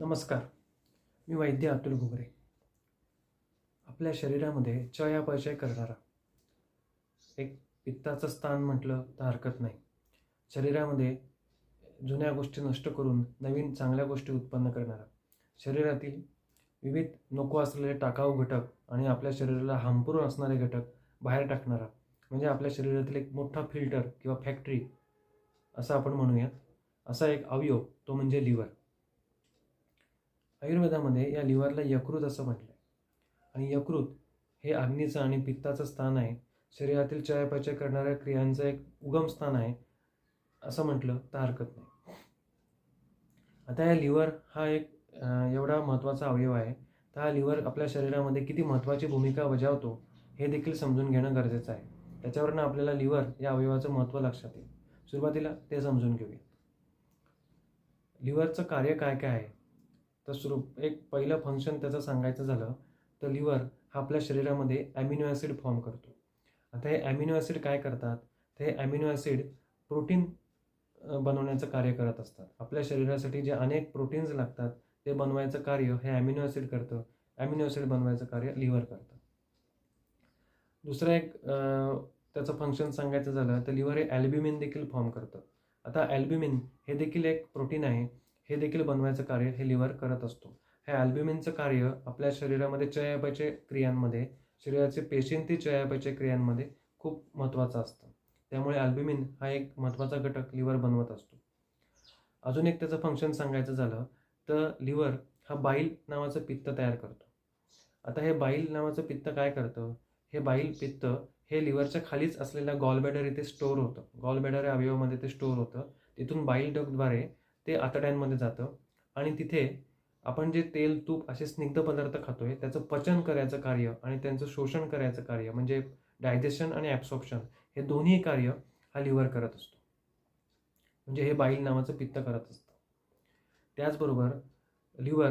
नमस्कार. मी वैद्य अतुल घुगरे. आपल्या शरीरामध्ये चयापचय करणारा. एक पित्ताचं स्थान म्हटलं तर हरकत नाही. शरीरामध्ये जुन्या गोष्टी नष्ट करून नवीन चांगल्या गोष्टी उत्पन्न करणारा. शरीरातील विविध नको असलेले टाकाऊ घटक आणि आपल्या शरीराला हार्मफुल असणारे घटक बाहेर टाकणारा म्हणजे आपल्या शरीरातील एक मोठा फिल्टर किंवा फॅक्टरी असं आपण म्हणूयात. असा एक अवयव तो म्हणजे लिव्हर. आयुर्वेदामध्ये या लिव्हरला यकृत असं म्हटलं आहे आणि यकृत हे अग्नीचं आणि पित्ताचं स्थान आहे. शरीरातील चयापचय करणाऱ्या क्रियांचं एक उगम स्थान आहे असं म्हटलं तर हरकत नाही. आता या लिव्हर हा एक एवढा महत्त्वाचा अवयव आहे. तर हा लिव्हर आपल्या शरीरामध्ये किती महत्त्वाची भूमिका बजावतो हे देखील समजून घेणं गरजेचं आहे. त्याच्यावरनं आपल्याला लिव्हर या अवयवाचं महत्त्व लक्षात येईल. सुरुवातीला ते समजून घेऊया. लिव्हरचं कार्य काय काय आहे? तर सुरू एक पहिलं फंक्शन त्याचं सांगायचं झालं तर लिव्हर हा आपल्या शरीरामध्ये ॲमिनो ॲसिड फॉर्म करतो. आता हे ॲमिनो ॲसिड काय करतात? तर हे ॲमिनो ॲसिड प्रोटीन बनवण्याचं कार्य करत असतात. आपल्या शरीरासाठी जे अनेक प्रोटीन्स लागतात ते बनवायचं कार्य हे ॲमिनो ॲसिड करतं. ॲमिनो ॲसिड बनवायचं कार्य लिव्हर करतं. दुसरं एक त्याचं फंक्शन सांगायचं झालं तर लिव्हर हे ॲल्ब्युमिन देखील फॉर्म करतं. आता ॲल्ब्युमिन हे देखील एक प्रोटीन आहे. हे देखील बनवायचं कार्य हे लिव्हर करत असतो. हे ॲल्ब्युमिनचं कार्य आपल्या शरीरामध्ये चयापचय क्रियांमध्ये शरीराचे पेशींती चयापचय क्रियांमध्ये खूप महत्त्वाचं असतं. त्यामुळे ॲल्ब्युमिन हा एक महत्त्वाचा घटक लिव्हर बनवत असतो. अजून एक त्याचं फंक्शन सांगायचं झालं तर लिव्हर हा बाईल नावाचं पित्त तयार करतो. आता हे बाईल नावाचं पित्त काय करतं? हे बाईल पित्त हे लिव्हरच्या खालीच असलेल्या गॉलबॅडर इथे स्टोअर होतं. गॉलबॅडर या अवयवामध्ये ते स्टोअर होतं. तिथून बाईल डगद्वारे ते आतड्यांमध्ये जातं. आणि तिथे आपण जे तेल तूप असे स्निग्ध पदार्थ खातोय त्याचं पचन करायचं कार्य आणि त्यांचं शोषण करायचं कार्य म्हणजे डायजेशन आणि ॲब्सॉप्शन हे दोन्ही कार्य हा लिव्हर करत असतो. म्हणजे हे बाईल नावाचं पित्त करत असतं. त्याचबरोबर लिव्हर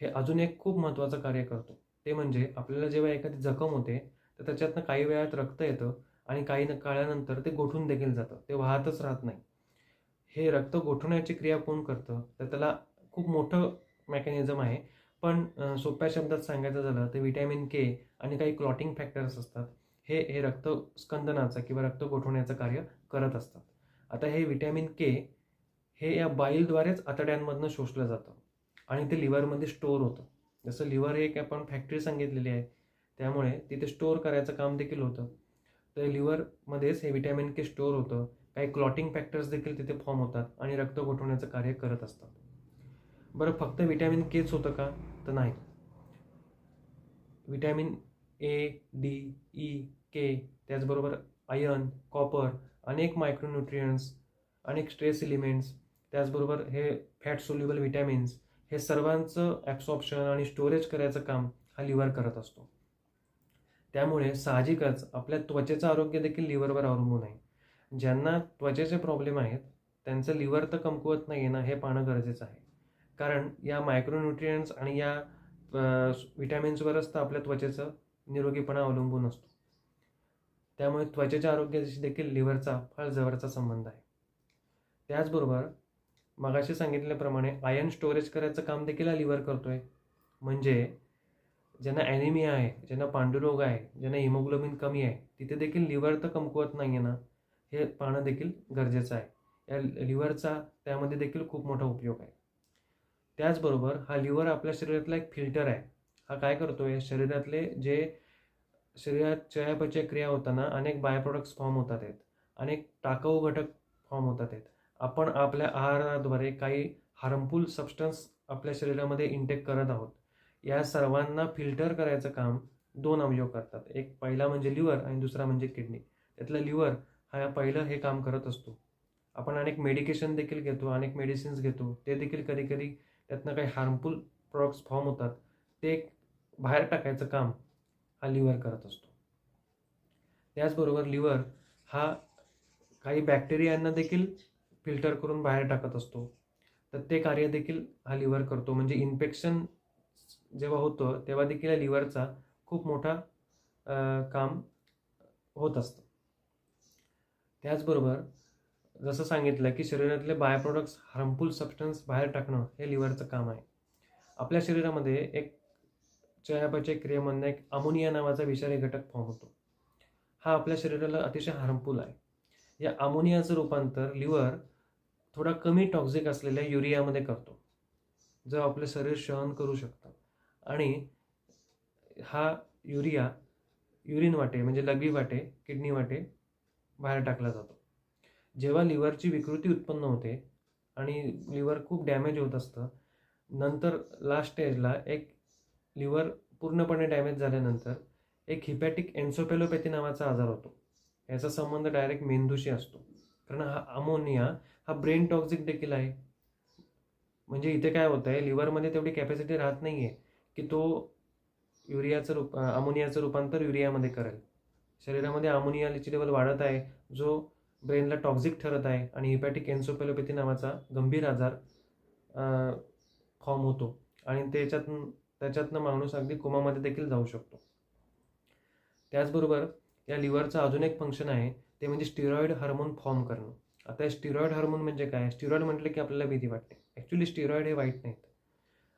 हे अजून एक खूप महत्त्वाचं कार्य करतो. ते म्हणजे आपल्याला जेव्हा एखादी जखम होते तर त्याच्यातनं काही वेळात रक्त येतं आणि काही न- काळानंतर ते गोठून देखील जातं. ते वाहतच राहत नाही. हे रक्त गोठवण्याची क्रिया कोण करतं? तर त्याला खूप मोठं मेकॅनिझम आहे. पण सोप्या शब्दात सांगायचं झालं तर विटॅमिन के आणि काही क्लॉटिंग फॅक्टर्स असतात. हे हे रक्त स्कंदनाचं किंवा रक्त गोठवण्याचं कार्य करत असतात. आता हे विटॅमिन के हे या बाईलद्वारेच आतड्यांमधनं शोषलं जातं आणि ते लिव्हरमध्ये स्टोअर होतं. जसं लिव्हर हे एक आपण फॅक्टरी सांगितलेली आहे. त्यामुळे तिथे स्टोअर करायचं काम देखील होतं. तर लिव्हरमध्येच हे विटॅमिन के स्टोअर होतं. काही क्लॉटिंग फॅक्टर्स देखील तिथे फॉर्म होतात आणि रक्त गोठवण्याचं कार्य करत असतात. बरं फक्त विटॅमिन केच होतं का? तर नाही. Vitamin A D E K त्याचबरोबर आयर्न कॉपर अनेक मायक्रोन्युट्रियन्स अनेक स्ट्रेस एलिमेंट्स त्याचबरोबर हे फॅट सोल्युबल विटॅमिन्स हे सर्वांचं ॲब्सॉप्शन आणि स्टोरेज करायचं काम हा लिव्हर करत असतो. त्यामुळे साहजिकच आपल्या त्वचेचं आरोग्य देखील लिव्हरवर अवलंबून आहे. ज्यांना त्वचेचे प्रॉब्लेम आहेत त्यांचं लिव्हर तर कमकुवत नाही ना हे पाहणं गरजेचं आहे. कारण या मायक्रोन्युट्रियन्ट्स आणि या विटॅमिन्सवरच तर आपल्या त्वचेचं निरोगीपणा अवलंबून असतो. त्यामुळे त्वचेच्या आरोग्याशी देखील लिव्हरचा फार जवळचा संबंध आहे. त्याचबरोबर मगाशी सांगितल्याप्रमाणे आयर्न स्टोरेज करायचं काम देखील हा लिव्हर करतो आहे म्हणजे ज्यांना ॲनिमिया आहे ज्यांना पांडुरोग आहे ज्यांना हिमोग्लोबिन कमी आहे तिथे देखील लिव्हर तर कमकुवत नाही आहे ना. हे पाहणं देखील गरजेचं आहे. या लिव्हरचा त्यामध्ये देखील खूप मोठा उपयोग आहे. त्याचबरोबर हा लिव्हर आपल्या शरीरातला एक फिल्टर आहे. हा काय करतो आहे शरीरातले जे शरीरात चयापचय क्रिया होताना अनेक बाय प्रोडक्ट्स फॉर्म होतात आहेत. अनेक टाकाऊ घटक फॉर्म होतात आहेत. आपण आपल्या आहाराद्वारे काही हार्मफुल सबस्टन्स आपल्या शरीरामध्ये इंटेक करत आहोत. या सर्वांना फिल्टर करायचं काम दोन अवयव करतात. एक पहिला म्हणजे लिव्हर आणि दुसरा म्हणजे किडनी. त्यातलं लिव्हर हा पहिलं हे काम करत असतो. आपण अनेक मेडिकेशन देखील घेतो अनेक मेडिसिन्स घेतो. ते देखील कधी कधी त्यातनं काही हार्मफुल प्रॉडक्ट्स फॉर्म होतात. ते बाहेर टाकायचं काम हा लिव्हर करत असतो. त्याचबरोबर लिव्हर हा काही बॅक्टेरियांना देखील फिल्टर करून बाहेर टाकत असतो. तर ते कार्य देखील हा लिव्हर करतो. म्हणजे इन्फेक्शन जेव्हा होतं तेव्हा देखील या लिव्हरचा खूप मोठा काम होत असतं. त्याचबरोबर जसं सांगितलं की शरीरातले बाय प्रोडक्ट्स हार्मफुल सबस्टन्स बाहेर टाकणं हे लिव्हरचं काम आहे. आपल्या शरीरामध्ये एक चयापचय क्रियेमधनं एक अमोनिया नावाचा विषारी घटक फॉर्म होतो. हा आपल्या शरीराला अतिशय हार्मफुल आहे. या अमोनियाचं रूपांतर लिव्हर थोडा कमी टॉक्झिक असलेल्या युरियामध्ये करतो जो आपलं शरीर सहन करू शकतं. आणि हा युरिया युरिन वाटे म्हणजे लघवी वाटे किडनी वाटे बाहेर टाकला जातो. जेव्हा लिव्हरची विकृती उत्पन्न होते आणि लिव्हर खूप डॅमेज होत असतं नंतर लास्ट स्टेजला एक लिव्हर पूर्णपणे डॅमेज झाल्यानंतर एक हिपॅटिक एन्सोपेलोपॅथी नावाचा आजार होतो. याचा संबंध डायरेक्ट मेंदूशी असतो. कारण हा अमोनिया हा ब्रेन टॉक्झिक देखील आहे. म्हणजे इथे काय होतं आहे लिव्हरमध्ये तेवढी कॅपॅसिटी राहत नाही आहे की तो युरियाचं रूप अमोनियाचं रूपांतर युरियामध्ये करेल. शरीरामध्ये अमोनियाची लेवल वाढत आहे जो ब्रेनला टॉक्झिक ठरत आहे आणि हिपॅटिक एन्सोपेलोपॅथी नावाचा गंभीर आजार फॉर्म होतो. आणि त्याच्यातून त्याच्यातनं माणूस अगदी कोमामध्ये देखील जाऊ शकतो. त्याचबरोबर या लिव्हरचं अजून एक फंक्शन आहे ते म्हणजे स्टिरॉइड हार्मोन फॉर्म करणं. आता स्टिरॉइड हार्मोन म्हणजे काय? स्टिरॉइड म्हटलं की आपल्याला भीती वाटते. ॲक्च्युली स्टिरॉइड हे वाईट नाहीत.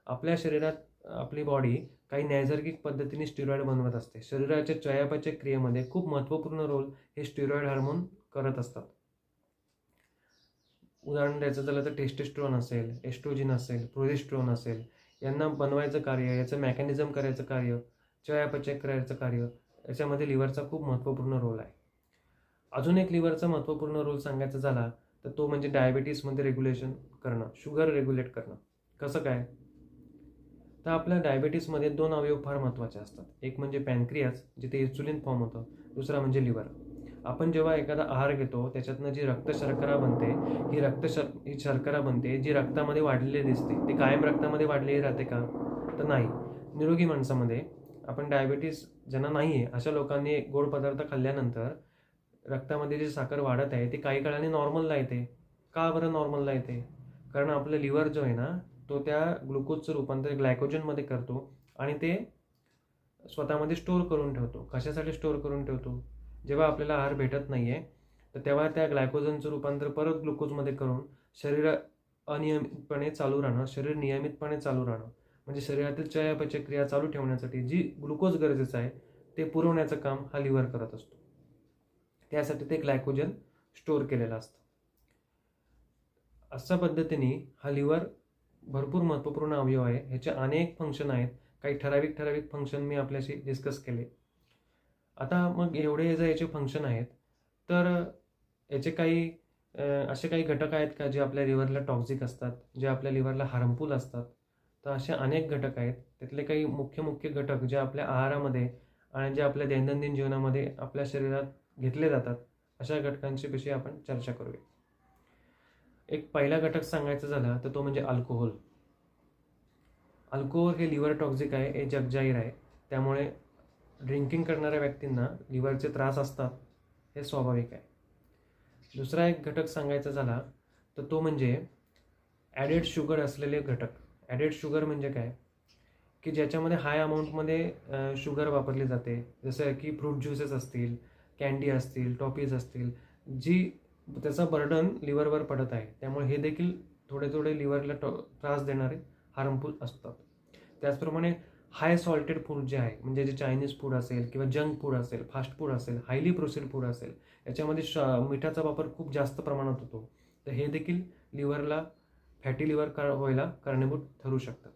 आपल्या शरीरात आपली बॉडी काही नैसर्गिक पद्धतीने स्टिरॉइड बनवत असते. शरीराच्या चयापचय क्रियेमध्ये खूप महत्त्वपूर्ण रोल हे स्टिरॉइड हार्मोन करत असतात. उदाहरण द्यायचं झालं तर टेस्टेस्ट्रॉन असेल एस्ट्रोजिन असेल प्रोजेस्ट्रॉन असेल यांना बनवायचं कार्य याचं मॅकॅनिझम करायचं कार्य चयापचय करायचं कार्य याच्यामध्ये लिव्हरचा खूप महत्त्वपूर्ण रोल आहे. अजून एक लिव्हरचा महत्त्वपूर्ण रोल सांगायचा झाला तर तो म्हणजे डायबिटीसमध्ये रेग्युलेशन करणं शुगर रेग्युलेट करणं. कसं काय? तर आपल्या डायबिटीसमध्ये दोन अवयव फार महत्त्वाचे असतात. एक म्हणजे पॅनक्रियाज जिथे इन्सुलिन फॉर्म होतं. दुसरा म्हणजे लिव्हर आपण जेव्हा एखादा आहार घेतो त्याच्यातनं जी रक्त शर्करा बनते ही रक्त शर ही शर्करा बनते जी रक्तामध्ये वाढलेली दिसते ती कायम रक्तामध्ये वाढलेली राहते का? तर नाही. निरोगी माणसामध्ये आपण डायबिटीस ज्यांना नाही आहे अशा लोकांनी गोड पदार्थ खाल्ल्यानंतर रक्तामध्ये जी साखर वाढत आहे ती काही काळाने नॉर्मलला येते. का बरं नॉर्मलला येते? कारण आपलं लिव्हर जो आहे ना तो त्या ग्लुकोजचं रूपांतर ग्लायकोजनमध्ये करतो आणि ते स्वतःमध्ये स्टोअर करून ठेवतो. कशासाठी स्टोअर करून ठेवतो? जेव्हा आपल्याला आहार भेटत नाही आहे तर तेव्हा त्या ग्लायकोजनचं रूपांतर परत ग्लुकोजमध्ये करून शरीर अनियमितपणे चालू राहणं शरीर नियमितपणे चालू राहणं म्हणजे शरीरातील चयापचय क्रिया चालू ठेवण्यासाठी जी ग्लुकोज गरजेचं आहे ते पुरवण्याचं काम हा लिव्हर करत असतो. त्यासाठी ते ग्लायकोजन स्टोअर केलेलं असतं. अशा पद्धतीने हा लिव्हर भरपूर महत्त्वपूर्ण अवयव आहे. ह्याचे अनेक फंक्शन आहेत. काही ठराविक ठराविक फंक्शन मी आपल्याशी डिस्कस केले. आता मग एवढे जर याचे फंक्शन आहेत तर याचे काही असे काही घटक आहेत का जे आपल्या लिव्हरला टॉक्झिक असतात जे आपल्या लिव्हरला हार्मफुल असतात? तर असे अनेक घटक आहेत. त्यातले काही मुख्य मुख्य घटक जे आपल्या आहारामध्ये आणि जे आपल्या दैनंदिन जीवनामध्ये आपल्या शरीरात घेतले जातात अशा घटकांच्याविषयी आपण चर्चा करूया. एक पहिला घटक सांगायचा झाला तर तो म्हणजे अल्कोहोल अल्कोहोल हे लिव्हर टॉक्झिक आहे हे जगजाहीर आहे. त्यामुळे ड्रिंकिंग करणाऱ्या व्यक्तींना लिव्हरचे त्रास असतात हे स्वाभाविक आहे. दुसरा एक घटक सांगायचा झाला तर तो म्हणजे ॲडेड शुगर असलेले घटक. ॲडेड शुगर म्हणजे काय? की ज्याच्यामध्ये हाय अमाऊंटमध्ये शुगर वापरली जाते. जसं की फ्रूट ज्युसेस असतील कॅन्डी असतील टॉपीज असतील जी त्याचा बर्डन लिव्हरवर पडत आहे. त्यामुळे हे देखील थोडे थोडे लिव्हरला टॉ त्रास देणारे हार्मफुल असतात. त्याचप्रमाणे हाय सॉल्टेड फूड जे आहे म्हणजे जे चायनीज फूड असेल किंवा जंक फूड असेल फास्ट फूड असेल हायली प्रोसेस्ड फूड असेल याच्यामध्ये श मिठाचा वापर खूप जास्त प्रमाणात होतो. तर हे देखील लिव्हरला फॅटी लिव्हर कर व्हायला कारणीभूत ठरू शकतात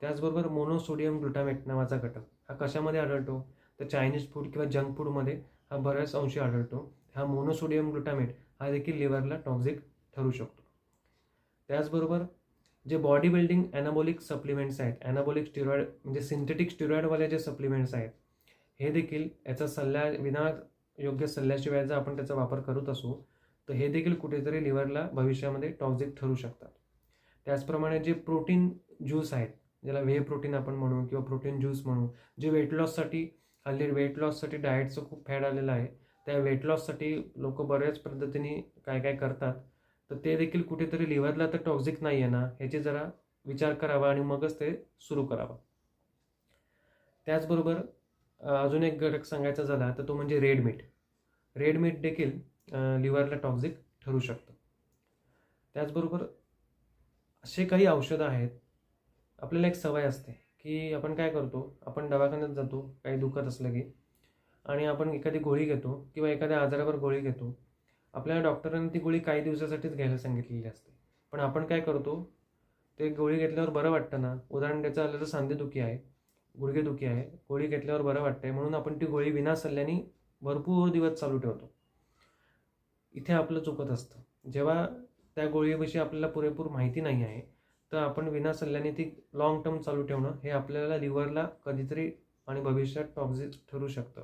त्याचबरोबर मोनोसोडियम ग्लुटामेट नावाचा घटक हा कशामध्ये आढळतो? तर चायनीज फूड किंवा जंक फूडमध्ये हा बऱ्याच अंशी आढळतो. हा मोनोसोडियम ग्लुटामेट हा देखील लिव्हरला टॉक्झिक ठरू शकतो. त्याचबरोबर जे बॉडी बिल्डिंग ॲनाबॉलिक सप्लिमेंट्स आहेत ॲनाबॉलिक स्टिरॉइड म्हणजे सिंथेटिक स्टिरॉइडवाले जे सप्लिमेंट्स आहेत हे देखील याचा सल्ल्या विना योग्य सल्ल्याशिवाय जर आपण त्याचा वापर करत असू तर हे देखील कुठेतरी लिव्हरला भविष्यामध्ये टॉक्झिक ठरू शकतात. त्याचप्रमाणे जे प्रोटीन ज्यूस आहेत ज्याला व्हे प्रोटीन आपण म्हणू किंवा प्रोटीन ज्यूस म्हणू जे वेट लॉससाठी हल्ली वेट लॉससाठी डाएटचं खूप फॅड आलेलं आहे त्या वेट लॉससाठी लोक बऱ्याच पद्धतीने काय काय करतात. तर ते देखील कुठेतरी लिव्हरला तर टॉक्झिक नाही आहे ना? ह्याची जरा विचार करावा आणि मगच ते सुरू करावं. त्याचबरोबर अजून एक घटक सांगायचा झाला तर तो म्हणजे रेड मीठ रेड मीठ देखील लिव्हरला टॉक्झिक ठरू शकतं. त्याचबरोबर असे काही औषधं आहेत. आपल्याला एक सवय असते की आपण काय करतो? आपण दवाखान्यात जातो काही दुखत असलं की आणि आपण एखादी गोळी घेतो किंवा एखाद्या आजारावर गोळी घेतो आपल्याला डॉक्टरांनी ती गोळी काही दिवसासाठीच घ्यायला सांगितलेली असते. पण आपण काय करतो ते गोळी घेतल्यावर बरं वाटतं ना? उदाहरण द्यायचं आलं तर सांधेदुखी आहे गुडघेदुखी आहे गोळी घेतल्यावर बरं वाटतंय म्हणून आपण ती गोळी विना सल्ल्याने भरपूर दिवस चालू ठेवतो. इथे आपलं चुकत असतं. जेव्हा त्या गोळीविषयी आपल्याला पुरेपूर माहिती नाही आहे तर आपण विना सल्ल्याने ती लॉंग टर्म चालू ठेवणं हे आपल्याला लिव्हरला कधीतरी आणि भविष्यात टॉक्झिक ठरू शकतं.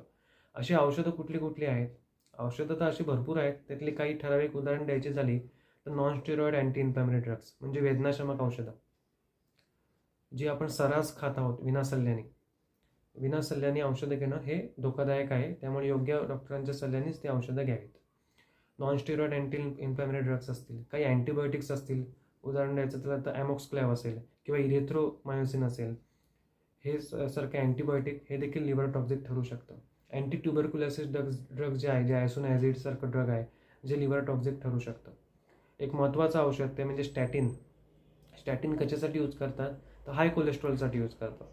अशी औषधं कुठली कुठली आहेत? औषधं तर अशी भरपूर आहेत. त्यातली काही ठराविक उदाहरण द्यायची झाली तर non steroid anti inflammatory drugs म्हणजे वेदनाशमक औषधं. जी आपण सर्रास खात आहोत विना सल्ल्याने विना सल्ल्याने औषधं घेणं हे धोकादायक आहे. त्यामुळे योग्य डॉक्टरांच्या सल्ल्यानेच ती औषधं घ्यावीत. Non steroid anti inflammatory drugs असतील काही अँटीबायोटिक्स असतील उदाहरण द्यायचं तर आता ॲमॉक्सक्लॅव असेल किंवा इरेथ्रोमायोसिन असेल. हे सारखे अँटीबायोटिक हे देखील लिव्हर टॉक्झिक ठरू शकतं. अँटी ट्युबरक्युलॅसिस ड्रग्ज ड्रग जे आहे जे ॲझिडसारखं ड्रग आहे जे लिव्हर टॉक्झिक ठरू शकतं. एक महत्त्वाचं औषध ते म्हणजे स्टॅटिन स्टॅटिन कशासाठी यूज करतात? तर हाय कोलेस्ट्रॉलसाठी यूज करतात.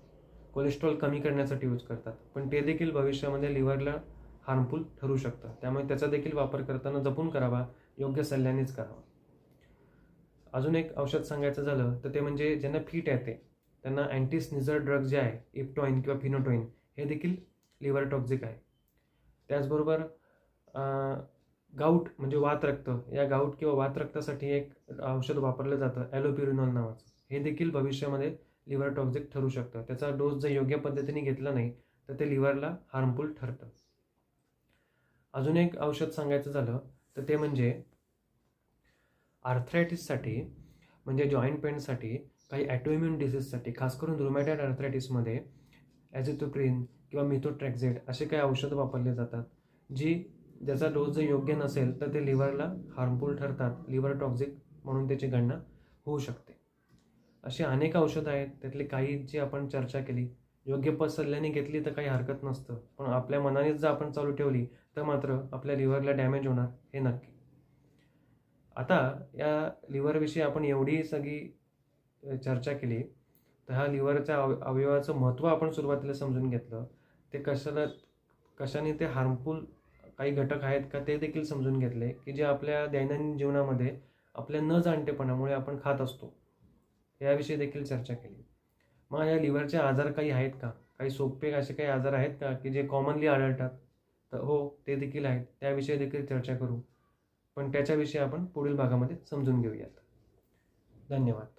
कोलेस्ट्रॉल कमी करण्यासाठी यूज करतात. पण ते देखील भविष्यामध्ये लिव्हरला हार्मफुल ठरू शकतं. त्यामुळे त्याचा देखील वापर करताना जपून करावा योग्य सल्ल्यानेच करावा. अजून एक औषध सांगायचं झालं तर ते म्हणजे ज्यांना फिट येते त्यांना अँटी स्निझर ड्रग जे आहे इप्टॉईन किंवा फिनोटोईन हे देखील लिव्हर टॉक्झिक आहे. त्याचबरोबर गाऊट म्हणजे वातरक्त या गाऊट किंवा वातरक्तासाठी एक औषध वापरलं जातं ॲलोप्युरिनॉल नावाचं. हे देखील भविष्यामध्ये लिव्हर टॉक्झिक ठरू शकतं. त्याचा डोस जर योग्य पद्धतीने घेतला नाही तर ते लिव्हरला हार्मफुल ठरतं. अजून एक औषध सांगायचं झालं तर ते म्हणजे आर्थरायटिससाठी म्हणजे जॉईंट पेनसाठी काही ॲटोइम्युन डिसीजसाठी खास करून रुमॅटाईड आर्थरायटिसमध्ये ॲझिथोप्रिन किंवा मिथोट्रॅक्झेड असे काही औषधं वापरले जातात जी ज्याचा डोस जर योग्य नसेल तर ते लिव्हरला हार्मफुल ठरतात लिव्हर टॉक्झिक म्हणून त्याची गणना होऊ शकते. अशी अनेक औषधं आहेत त्यातली काही जी आपण चर्चा केली योग्य पद सल्ल्याने घेतली तर काही हरकत नसतं पण आपल्या मनानेच जर आपण चालू ठेवली तर मात्र आपल्या लिव्हरला डॅमेज होणार हे नक्की. आता या लिव्हरविषयी आपण एवढी सगळी चर्चा केली तर ह्या लिव्हरच्या अव अवयवाचं महत्त्व आपण सुरुवातीला समजून घेतलं. ते कशाला कशाने ते हार्मफुल काही घटक आहेत का ते देखील समजून घेतले की जे आपल्या दैनंदिन जीवनामध्ये आपल्या न जाणतेपणामुळे आपण खात असतो. याविषयी देखील चर्चा केली. मग या लिव्हरचे आजार काही आहेत का? काही सोपे असे काही आजार आहेत का की जे कॉमनली आढळतात? तर हो ते देखील आहेत. त्याविषयी देखील चर्चा करू. पण त्याच्याविषयी आपण पुढील भागामध्ये समजून घेऊयात. धन्यवाद.